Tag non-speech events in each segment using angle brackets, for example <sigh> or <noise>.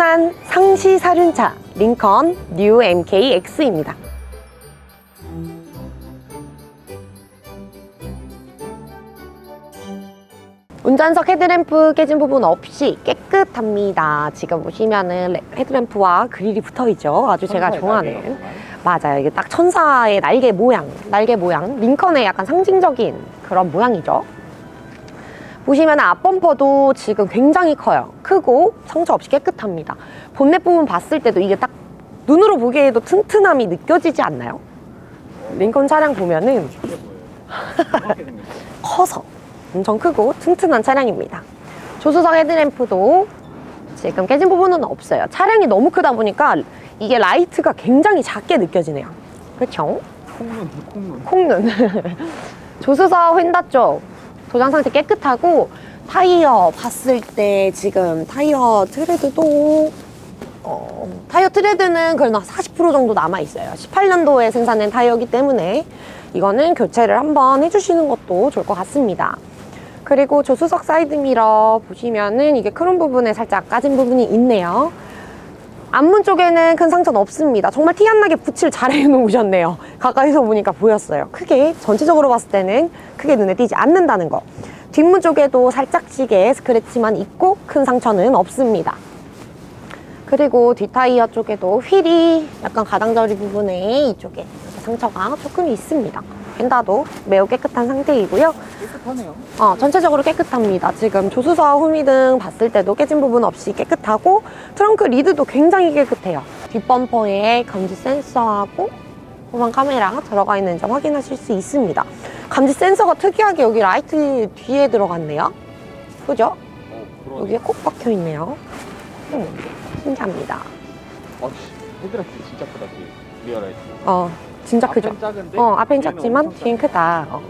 튼튼한 상시 사륜차 링컨 뉴 MKX입니다. 운전석 헤드램프 깨진 부분 없이 깨끗합니다. 지금 보시면은 레- 헤드램프와 그릴이 붙어 있죠. 아주 제가 좋아하는. 맞아요. 이게 딱 천사의 날개 모양, 날개 모양, 링컨의 약간 상징적인 그런 모양이죠. 보시면 앞범퍼도 지금 굉장히 커요. 크고 상처 없이 깨끗합니다. 본넷 부분 봤을 때도 이게 딱 눈으로 보기에도 튼튼함이 느껴지지 않나요? 링컨 차량 보면은 <laughs> 커서 엄청 크고 튼튼한 차량입니다. 조수석 헤드램프도 지금 깨진 부분은 없어요. 차량이 너무 크다 보니까 이게 라이트가 굉장히 작게 느껴지네요. 그렇죠? 콩눈 콩눈 콩눈. <laughs> 조수석 휀다 쪽 도장 상태 깨끗하고 타이어 봤을 때 지금 타이어 트레드도 어, 타이어 트레드는 그래도 40% 정도 남아 있어요. 18년도에 생산된 타이어이기 때문에 이거는 교체를 한번 해주시는 것도 좋을 것 같습니다. 그리고 조수석 사이드 미러 보시면은 이게 크롬 부분에 살짝 까진 부분이 있네요. 앞문 쪽에는 큰 상처는 없습니다. 정말 티 안 나게 붓을 잘 해놓으셨네요. 가까이서 보니까 보였어요. 크게 전체적으로 봤을 때는 크게 눈에 띄지 않는다는 거. 뒷문 쪽에도 살짝씩의 스크래치만 있고 큰 상처는 없습니다. 그리고 뒷타이어 쪽에도 휠이 약간 가장자리 부분에 이쪽에 상처가 조금 있습니다. 펜다도 매우 깨끗한 상태이고요. 깨끗하네요 어, 전체적으로 깨끗합니다. 지금 조수석 후미등 봤을 때도 깨진 부분 없이 깨끗하고 트렁크 리드도 굉장히 깨끗해요. 뒷범퍼에 감지 센서하고 후방 카메라 들어가 있는 점 확인하실 수 있습니다. 감지 센서가 특이하게 여기 라이트 뒤에 들어갔네요. 그죠? 어 여기에 콕 박혀 있네요. 음, 신기합니다. 어씨 헤드라이트 진짜 크다 뒤에 리어라이트 어, 진짜 크죠? 앞엔 작은데 어, 앞엔 뒤에는 작지만 엄청 뒤엔 크다. 어.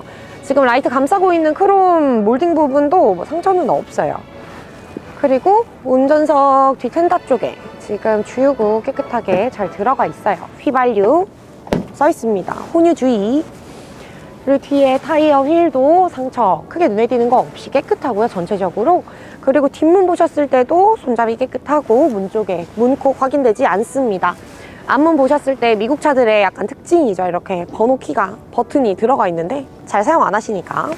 지금 라이트 감싸고 있는 크롬 몰딩 부분도 뭐 상처는 없어요. 그리고 운전석 뒷텐다 쪽에 지금 주유구 깨끗하게 잘 들어가 있어요. 휘발유 써 있습니다. 혼유 주의. 그리고 뒤에 타이어 휠도 상처 크게 눈에 띄는 거 없이 깨끗하고요, 전체적으로. 그리고 뒷문 보셨을 때도 손잡이 깨끗하고 문 쪽에 문콕 확인되지 않습니다. 앞문 보셨을 때 미국 차들의 약간 특징이죠. 이렇게 번호 키가 버튼이 들어가 있는데 잘 사용 안 하시니까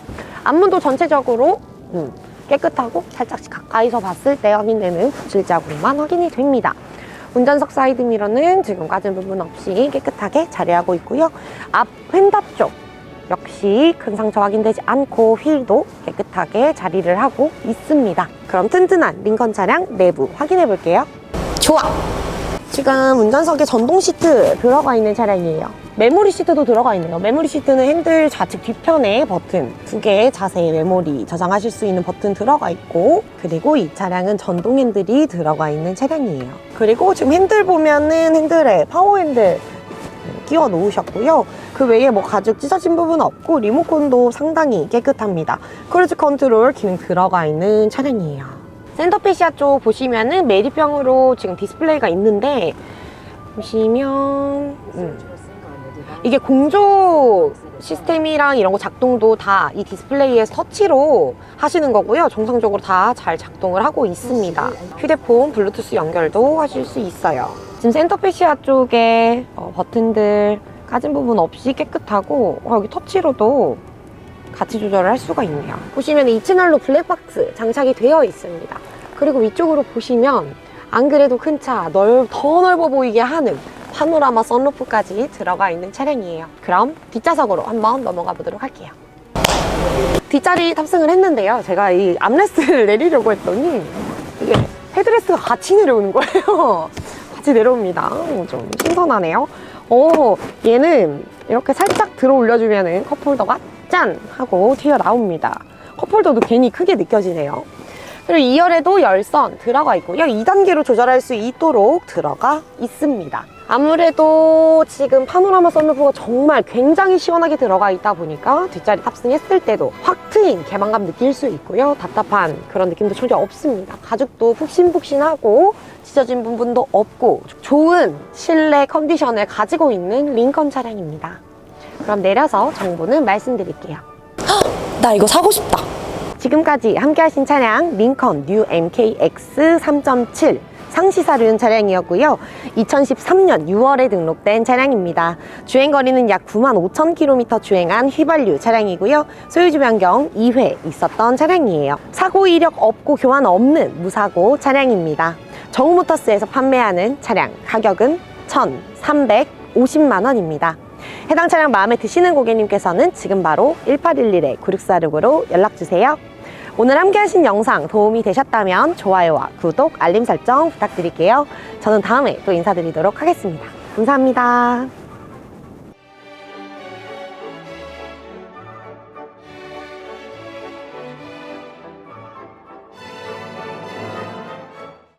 앞문도 전체적으로 음, 깨끗하고 살짝씩 가까이서 봤을 때 확인되는 붓질 자국만 확인이 됩니다. 운전석 사이드 미러는 지금 까진 부분 없이 깨끗하게 자리하고 있고요. 앞 휀다 쪽 역시 큰 상처 확인되지 않고 휠도 깨끗하게 자리를 하고 있습니다. 그럼 튼튼한 링컨 차량 내부 확인해 볼게요. 좋아! 지금 운전석에 전동 시트 들어가 있는 차량이에요. 메모리 시트도 들어가 있네요. 메모리 시트는 핸들 좌측 뒤편에 버튼 두 개의 자세 메모리 저장하실 수 있는 버튼 들어가 있고 그리고 이 차량은 전동 핸들이 들어가 있는 차량이에요. 그리고 지금 핸들 보면은 핸들에 파워 핸들 끼워 놓으셨고요. 그 외에 뭐 가죽 찢어진 부분 없고 리모컨도 상당히 깨끗합니다. 크루즈 컨트롤 기능 들어가 있는 차량이에요. 센터페시아 쪽 보시면은 메리병으로 지금 디스플레이가 있는데 보시면 음, 이게 공조 시스템이랑 이런 거 작동도 다 이 디스플레이에서 터치로 하시는 거고요. 정상적으로 다 잘 작동을 하고 있습니다. 휴대폰 블루투스 연결도 하실 수 있어요. 지금 센터페시아 쪽에 어, 버튼들 까진 부분 없이 깨끗하고 어, 여기 터치로도 같이 조절을 할 수가 있네요. 보시면 이 채널로 블랙박스 장착이 되어 있습니다. 그리고 위쪽으로 보시면 안 그래도 큰 차, 넓, 더 넓어 보이게 하는 파노라마 선루프까지 들어가 있는 차량이에요. 그럼 뒷좌석으로 한번 넘어가 보도록 할게요. 뒷자리 탑승을 했는데요. 제가 이 암레스트를 <laughs> 내리려고 했더니 이게 헤드레스트가 같이 내려오는 거예요. <laughs> 같이 내려옵니다. 어, 좀 신선하네요. 오, 얘는 이렇게 살짝 들어 올려주면은 컵홀더가 짠! 하고 튀어나옵니다. 컵홀더도 괜히 크게 느껴지네요. 그리고 2열에도 열선 들어가 있고요. 2단계로 조절할 수 있도록 들어가 있습니다. 아무래도 지금 파노라마 썬루프가 정말 굉장히 시원하게 들어가 있다 보니까 뒷자리 탑승했을 때도 확 트인 개방감 느낄 수 있고요. 답답한 그런 느낌도 전혀 없습니다. 가죽도 푹신푹신하고 찢어진 부분도 없고 좋은 실내 컨디션을 가지고 있는 링컨 차량입니다. 그럼 내려서 정보는 말씀드릴게요. 나 이거 사고 싶다. 지금까지 함께 하신 차량 링컨 뉴 MKX 3.7 상시사륜 차량이었고요. 2013년 6월에 등록된 차량입니다. 주행거리는 약 9만 5천 킬로미터 주행한 휘발유 차량이고요. 소유주 변경 2회 있었던 차량이에요. 사고 이력 없고 교환 없는 무사고 차량입니다. 정우모터스에서 판매하는 차량 가격은 1,350만 원입니다. 해당 차량 마음에 드시는 고객님께서는 지금 바로 1811-9646으로 연락주세요. 오늘 함께 하신 영상 도움이 되셨다면 좋아요와 구독, 알림 설정 부탁드릴게요. 저는 다음에 또 인사드리도록 하겠습니다. 감사합니다.